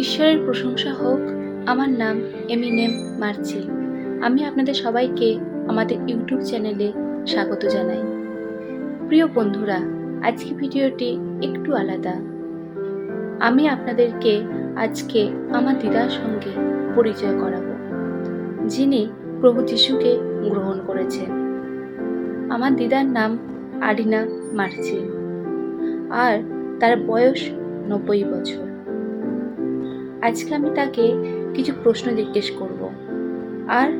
ঈশ্বরের প্রশংসা হোক, আমার নাম এমিনেম মার্চেল আমি আপনাদের সবাইকে আমাদের ইউটিউব চ্যানেলে স্বাগত জানাই। প্রিয় বন্ধুরা আজকে ভিডিওটি একটু আলাদা। আমি আপনাদেরকে আজকে আমার দিদার সঙ্গে পরিচয় করাবো, যিনি প্রভু যিশুকে গ্রহণ করেছেন। আমার দিদার নাম আডিনা মার্চেল আর তার বয়স নব্বই বছর। আজকে আমি তাকে কিছু প্রশ্ন জিজ্ঞেস করব। আর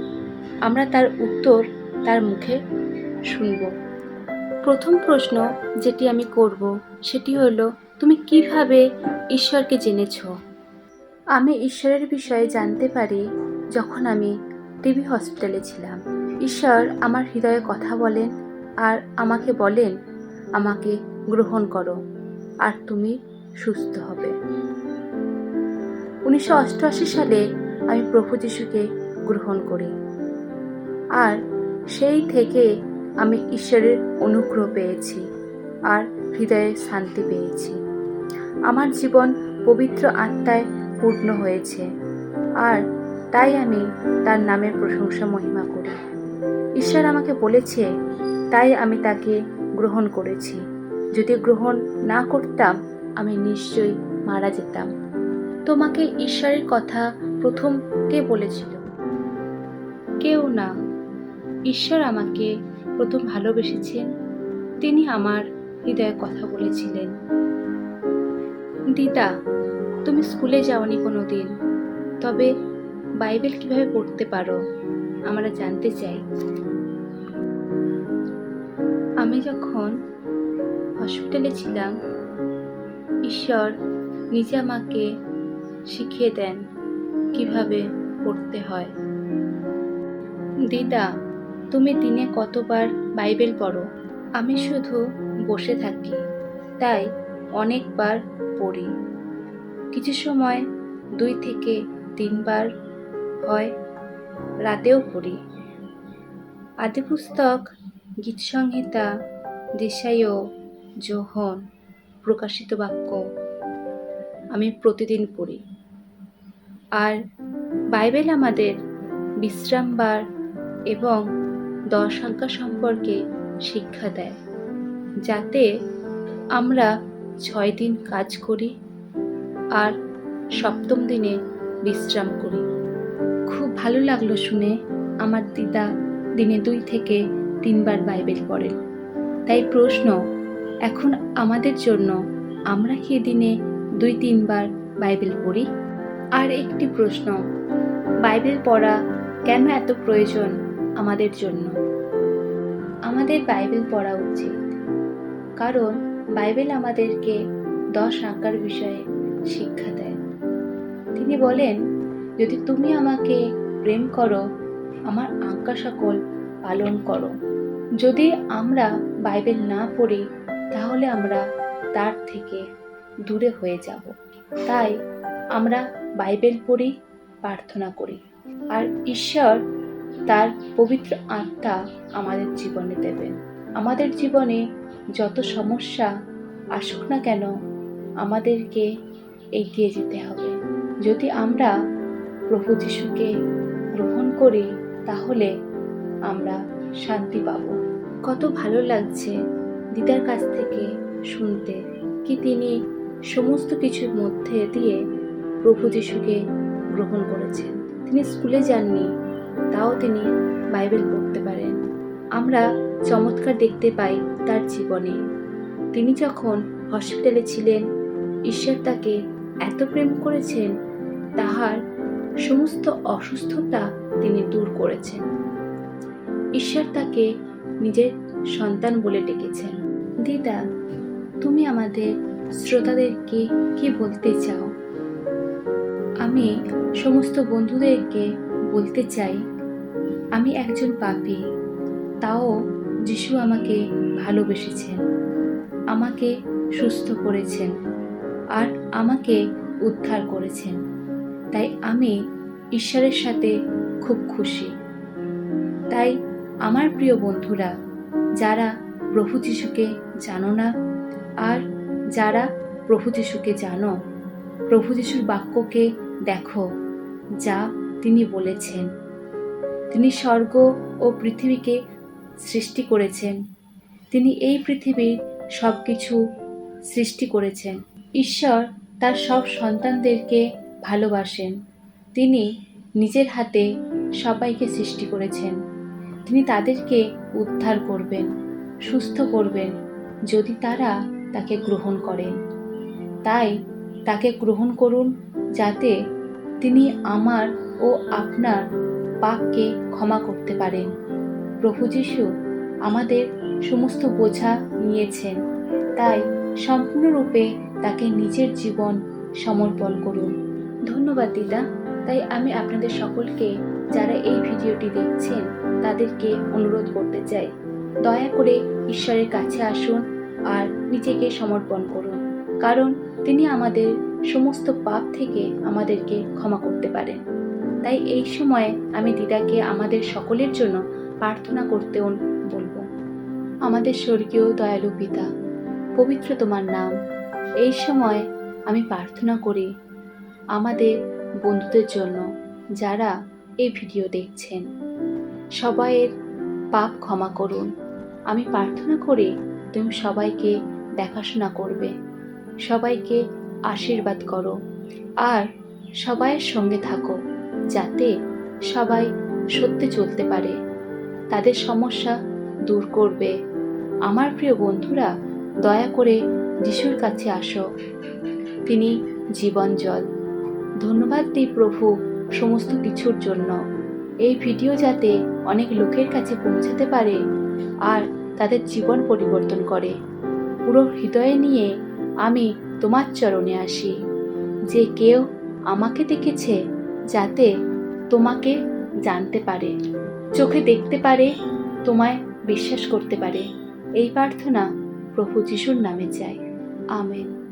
আমরা তার উত্তর তার মুখে শুনব। প্রথম প্রশ্ন যেটি আমি করব, সেটি হলো, তুমি কীভাবে ঈশ্বরকে জেনেছ? আমি ঈশ্বরের বিষয়ে জানতে পারি যখন আমি টিবি হসপিটালে ছিলাম। ঈশ্বর আমার হৃদয়ে কথা বলেন আর আমাকে বলেন, আমাকে গ্রহণ করো, আর তুমি সুস্থ হবে। উনিশশো অষ্টআশি সালে আমি প্রভু যিশুকে গ্রহণ করি। আর সেই থেকে আমি ঈশ্বরের অনুগ্রহ পেয়েছি আর হৃদয়ে শান্তি পেয়েছি। আমার জীবন পবিত্র আত্মায় পূর্ণ হয়েছে আর তাই আমি তার নামের প্রশংসা মহিমা করি। ঈশ্বর আমাকে বলেছে, তাই আমি তাকে গ্রহণ করেছি। যদি গ্রহণ না করতাম, আমি নিশ্চয়ই মারা যেতাম। তোমাকে ঈশ্বরের কথা প্রথম কে বলেছিল? কেউ না। ঈশ্বর আমাকে প্রথম ভালোবেসেছেন। তিনি আমার হৃদয়ে কথা বলেছিলেন। দিদা, তুমি স্কুলে যাওনি কোনো দিন তবে বাইবেল কীভাবে পড়তে পারো? আমরা জানতে চাই। আমি যখন হসপিটালে ছিলাম, ঈশ্বর নিজে আমাকে শিখিয়ে দেন কীভাবে পড়তে হয়। দিদা, তুমি দিনে কতবার বাইবেল পড়ো? আমি শুধু বসে থাকি, তাই অনেকবার পড়ি। কিছু সময় দুই থেকে তিনবার হয়, রাতেও পড়ি। আদিপুস্তক, গীতসংহিতা দেশায় যোহন প্রকাশিত বাক্য। আমি প্রতিদিন পড়ি। আর বাইবেল আমাদের বিশ্রামবার এবং দশ সম্পর্কে শিক্ষা দেয়, যাতে আমরা ছয় দিন কাজ করি আর সপ্তম দিনে বিশ্রাম করি। খুব ভালো লাগল শুনে আমার দিদা দিনে দুই থেকে তিনবার বাইবেল পড়েন। তাই প্রশ্ন, এখন আমাদের জন্য আমরা কি দিনে দুই তিনবার বাইবেল পড়ি। আর একটি প্রশ্ন, বাইবেল পড়া কেন এত প্রয়োজন আমাদের জন্য? আমাদের বাইবেল পড়া উচিত। কারণ বাইবেল আমাদেরকে দশ আঁকার বিষয়ে শিক্ষা দেয়। তিনি বলেন, যদি তুমি আমাকে প্রেম করো, আমার আজ্ঞা সকল পালন করো। যদি আমরা বাইবেল না পড়ি, তাহলে আমরা তার থেকে দূরে হয়ে যাব। তাই আমরা বাইবেল পড়ি, প্রার্থনা করি। আর ঈশ্বর তার পবিত্র আত্মা আমাদের জীবনে দেবেন। আমাদের জীবনে যত সমস্যা আসুক না কেন, আমাদেরকে এগিয়ে যেতে হবে। যদি আমরা প্রভু যিশুকে গ্রহণ করি, তাহলে আমরা শান্তি পাব। কত ভালো লাগছে দিদার কাছ থেকে শুনতে। কি তিনি সমস্ত কিছুর মধ্যে দিয়ে প্রভু যিশুকে গ্রহণ করেছেন। তিনি স্কুলে যাননি, তাও তিনি বাইবেল পড়তে পারেন। আমরা চমৎকার দেখতে পাই তার জীবনে। তিনি যখন হসপিটালে ছিলেন, ঈশ্বর তাকে এত প্রেম করেছেন, তাহার সমস্ত অসুস্থতা তিনি দূর করেছেন। ঈশ্বর তাকে নিজের সন্তান বলে ডেকেছেন। দিদা, তুমি আমাদের শ্রোতাদেরকে কি বলতে চাও? আমি সমস্ত বন্ধুদেরকে বলতে চাই, আমি একজন পাপী, তাও যিশু আমাকে ভালোবেসেছেন, আমাকে সুস্থ করেছেন, আর আমাকে উদ্ধার করেছেন। তাই আমি ঈশ্বরের সাথে খুব খুশি। তাই আমার প্রিয় বন্ধুরা, যারা প্রভু যিশুকে জানো না, আর যারা প্রভু যিশুকে জানো, প্রভু যিশুর বাক্যকে দেখো, যা তিনি বলেছেন। তিনি স্বর্গ ও পৃথিবীকে সৃষ্টি করেছেন। তিনি এই পৃথিবীর সব কিছু সৃষ্টি করেছেন। ঈশ্বর তার সব সন্তানদেরকে ভালোবাসেন। তিনি নিজের হাতে সবাইকে সৃষ্টি করেছেন। তিনি তাদেরকে উদ্ধার করবেন, সুস্থ করবেন। যদি তারা তাকে গ্রহণ করেন। তাই তাকে গ্রহণ করুন যাতে তিনি আমার ও আপনার পাপকে ক্ষমা করতে পারেন। প্রভু যিশু আমাদের সমস্ত বোঝা নিয়েছেন। তাই সম্পূর্ণরূপে তাকে নিজের জীবন সমর্পণ করুন। ধন্যবাদ দিদা। তাই আমি আপনাদের সকলকে যারা এই ভিডিওটি দেখছেন তাদেরকে অনুরোধ করতে চাই। দয়া করে ঈশ্বরের কাছে আসুন। আর নিজেকে সমর্পণ করুন, কারণ তিনি আমাদের সমস্ত পাপ থেকে আমাদেরকে ক্ষমা করতে পারেন। তাই এই সময়ে আমি দিদাকে আমাদের সকলের জন্য প্রার্থনা করতেও বলব। আমাদের স্বর্গীয় দয়ালু পিতা পবিত্র তোমার নাম, এই সময় আমি প্রার্থনা করি আমাদের বন্ধুদের জন্য যারা এই ভিডিও দেখছেন। সবাইয়ের পাপ ক্ষমা করুন। আমি প্রার্থনা করি তুমি সবাইকে দেখাশোনা করবে। সবাইকে আশীর্বাদ করো। আর সবাইয়ের সঙ্গে থাকো, যাতে সবাই সত্যি চলতে পারে। তাদের সমস্যা দূর করবে। আমার প্রিয় বন্ধুরা, দয়া করে যিশুর কাছে আসো। তিনি জীবন জল। ধন্যবাদ দিই প্রভু সমস্ত কিছুর জন্য। এই ভিডিও যাতে অনেক লোকের কাছে পৌঁছাতে পারে। আর তাদের জীবন পরিবর্তন করে। পুরো হৃদয়ে নিয়ে আমি তোমার চরণে আসি। যে কেউ আমাকে দেখেছে যাতে তোমাকে জানতে পারে, চোখে দেখতে পারে, তোমায় বিশ্বাস করতে পারে। এই প্রার্থনা প্রভু যিশুর নামে চাই। আমেন।